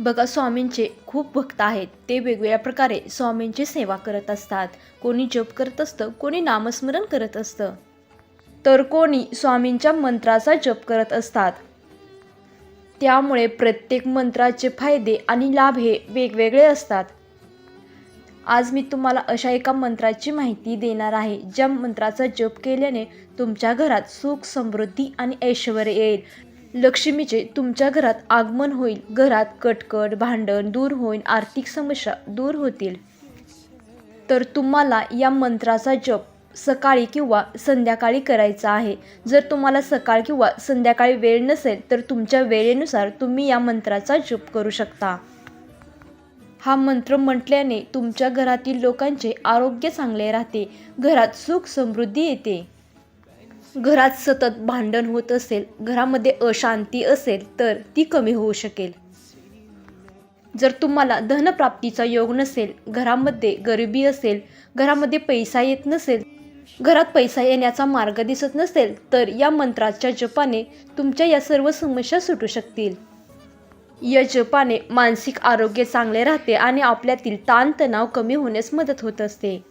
बघा स्वामींचे खूप भक्त आहेत. ते वेगवेगळ्या प्रकारे स्वामींची सेवा करत असतात. कोणी जप करत असतं कोणी नामस्मरण करत असतं. तर कोणी स्वामींच्या मंत्राचा जप करत असतात. त्यामुळे प्रत्येक मंत्राचे फायदे आणि लाभ हे वेगवेगळे असतात. आज मी तुम्हाला अशा एका मंत्राची माहिती देणार आहे ज्या मंत्राचा जप केल्याने तुमच्या घरात सुख समृद्धी आणि ऐश्वर येईल. लक्ष्मीचे तुमच्या घरात आगमन होईल. घरात कटकट भांडण दूर होईल आर्थिक समस्या दूर होतील. तर तुम्हाला या मंत्राचा जप सकाळी किंवा संध्याकाळी करायचा आहे. जर तुम्हाला सकाळ किंवा संध्याकाळी वेळ नसेल तर तुमच्या वेळेनुसार तुम्ही या मंत्राचा जप करू शकता. हा मंत्र म्हटल्याने तुमच्या घरातील लोकांचे आरोग्य चांगले राहते. घरात सुख समृद्धी येते. घरात सतत भांडण होत असेल घरामध्ये अशांती असेल तर ती कमी होऊ शकेल. जर तुम्हाला धनप्राप्तीचा योग नसेल घरामध्ये गरिबी असेल घरामध्ये पैसा येत नसेल घरात पैसा येण्याचा मार्ग दिसत नसेल तर या मंत्राच्या जपाने तुमच्या या सर्व समस्या सुटू शकतील. या जपाने मानसिक आरोग्य चांगले राहते आणि आपल्यातील ताणतणाव कमी होण्यास मदत होत असते.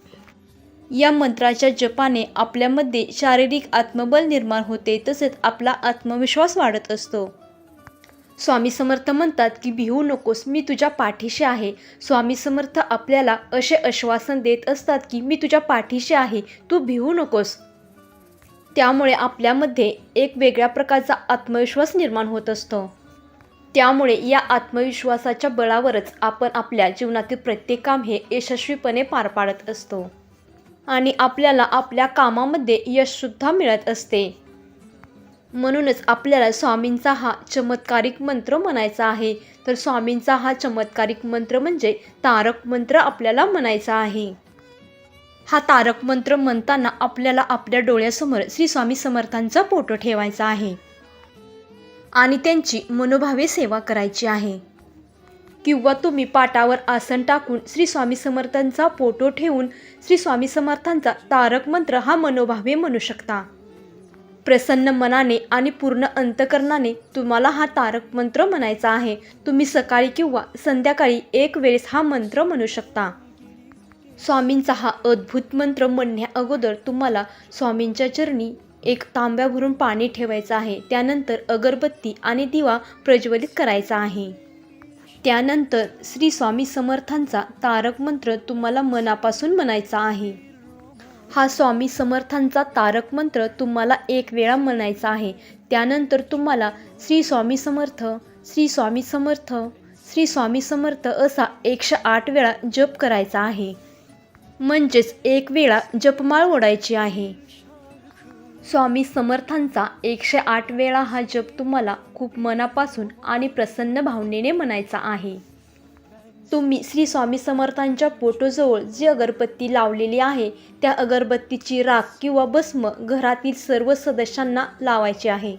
या मंत्राच्या जपाने आपल्यामध्ये शारीरिक आत्मबल निर्माण होते तसेच आपला आत्मविश्वास वाढत असतो. स्वामी समर्थ म्हणतात की भिवू नकोस मी तुझ्या पाठीशी आहे. स्वामी समर्थ आपल्याला असे आश्वासन देत असतात की मी तुझ्या पाठीशी आहे तू भिवू नकोस. त्यामुळे आपल्यामध्ये एक वेगळ्या प्रकारचा आत्मविश्वास निर्माण होत असतो. त्यामुळे या आत्मविश्वासाच्या बळावरच आपण आपल्या जीवनातील प्रत्येक काम हे यशस्वीपणे पार पाडत असतो. आणि आपल्याला आपल्या कामामध्ये यशसुद्धा मिळत असते. म्हणूनच आपल्याला स्वामींचा हा चमत्कारिक मंत्र म्हणायचा आहे. तर स्वामींचा हा चमत्कारिक मंत्र म्हणजे तारक मंत्र आपल्याला म्हणायचा आहे. हा तारक मंत्र म्हणताना आपल्याला आपल्या डोळ्यासमोर श्री स्वामी समर्थांचा फोटो ठेवायचा आहे. आणि त्यांची मनोभावे सेवा करायची आहे. किंवा तुम्ही पाटावर आसन टाकून श्री स्वामी समर्थांचा फोटो ठेवून श्री स्वामी समर्थांचा तारक मंत्र हा मनोभावे म्हणू शकता. प्रसन्न मनाने आणि पूर्ण अंतकरणाने तुम्हाला हा तारक मंत्र म्हणायचा आहे. तुम्ही सकाळी किंवा संध्याकाळी एक वेळेस हा मंत्र म्हणू शकता. स्वामींचा हा अद्भुत मंत्र म्हणण्या अगोदर तुम्हाला स्वामींच्या चरणी एक तांब्या भरून पाणी ठेवायचं आहे. त्यानंतर अगरबत्ती आणि दिवा प्रज्वलित करायचा आहे. त्यानंतर श्री स्वामी समर्थांचा तारक मंत्र तुम्हाला मनापासून म्हणायचा आहे. हा स्वामी समर्थांचा तारक मंत्र तुम्हाला एक वेळा म्हणायचा आहे. त्यानंतर तुम्हाला श्री स्वामी समर्थ श्री स्वामी समर्थ श्री स्वामी समर्थ असा एकशे आठ वेळा जप करायचा आहे. म्हणजेच एक वेळा जपमाळ ओढायची आहे. स्वामी समर्थांचा एकशे आठ वेळा हा जप तुम्हाला खूप मनापासून आणि प्रसन्न भावनेने म्हणायचा आहे. तुम्ही श्री स्वामी समर्थांच्या फोटोजवळ जी अगरबत्ती लावलेली आहे त्या अगरबत्तीची राख किंवा भस्म घरातील सर्व सदस्यांना लावायची आहे.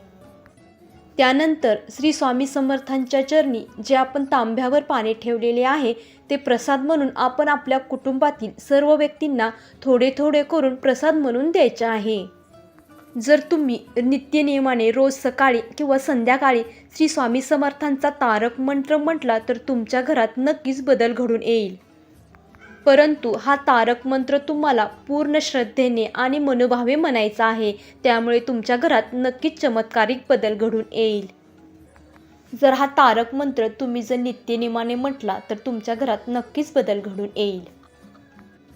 त्यानंतर श्री स्वामी समर्थांच्या चरणी जे आपण तांब्यावर पाणी ठेवलेले आहे ते प्रसाद म्हणून आपण आपल्या कुटुंबातील सर्व व्यक्तींना थोडे थोडे करून प्रसाद म्हणून द्यायचे आहे. जर तुम्ही नित्यनियमाने रोज सकाळी किंवा संध्याकाळी श्री स्वामी समर्थांचा तारक मंत्र म्हटला तर तुमच्या घरात नक्कीच बदल घडून येईल. परंतु हा तारक मंत्र तुम्हाला पूर्ण श्रद्धेने आणि मनोभावे म्हणायचा आहे. त्यामुळे तुमच्या घरात नक्कीच चमत्कारिक बदल घडून येईल. जर हा तारक मंत्र तुम्ही जर नित्यनियमाने म्हटला तर तुमच्या घरात नक्कीच बदल घडून येईल.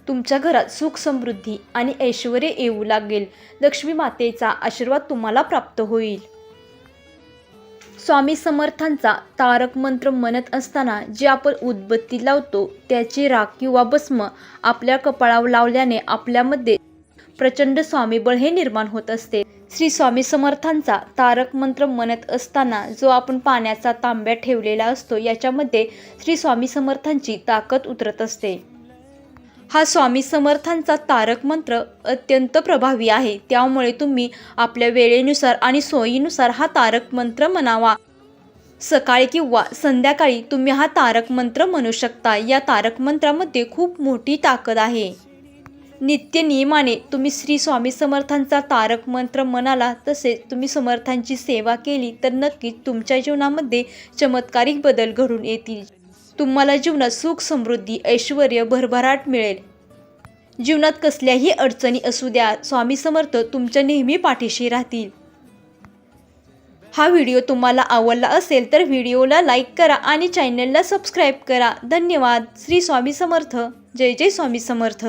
तुमच्या घरात सुख समृद्धी आणि ऐश्वर येऊ लागेल. लक्ष्मी मातेचा आशीर्वाद तुम्हाला प्राप्त होईल. स्वामी समर्थांचा तारक मंत्र म्हणत असताना जे आपण उदबत्ती लावतो त्याची राख किंवा भस्म आपल्या कपाळावर लावल्याने आपल्यामध्ये प्रचंड स्वामीबळ हे निर्माण होत असते. श्री स्वामी समर्थांचा तारक मंत्र म्हणत असताना जो आपण पाण्याचा तांब्या ठेवलेला असतो याच्यामध्ये श्री स्वामी समर्थांची ताकद उतरत असते. हा स्वामी समर्थांचा तारक मंत्र अत्यंत प्रभावी आहे. त्यामुळे तुम्ही आपल्या वेळेनुसार आणि सोयीनुसार हा तारक मंत्र म्हणावा. सकाळी किंवा संध्याकाळी तुम्ही हा तारक मंत्र म्हणू शकता. या तारक मंत्रामध्ये खूप मोठी ताकद आहे. नित्य नियमाने तुम्ही श्री स्वामी समर्थांचा तारक मंत्र म्हणाला तसेच तुम्ही समर्थांची सेवा केली तर नक्कीच तुमच्या जीवनामध्ये चमत्कारिक बदल घडून येतील. तुम्हाला जीवनात सुख समृद्धी ऐश्वर भरभराट मिळेल. जीवनात कसल्याही अडचणी असू द्या स्वामी समर्थ तुमच्या नेहमी पाठीशी राहतील. हा व्हिडिओ तुम्हाला आवडला असेल तर व्हिडिओला लाईक करा आणि चॅनलला सबस्क्राईब करा. धन्यवाद. श्री स्वामी समर्थ. जय जय स्वामी समर्थ.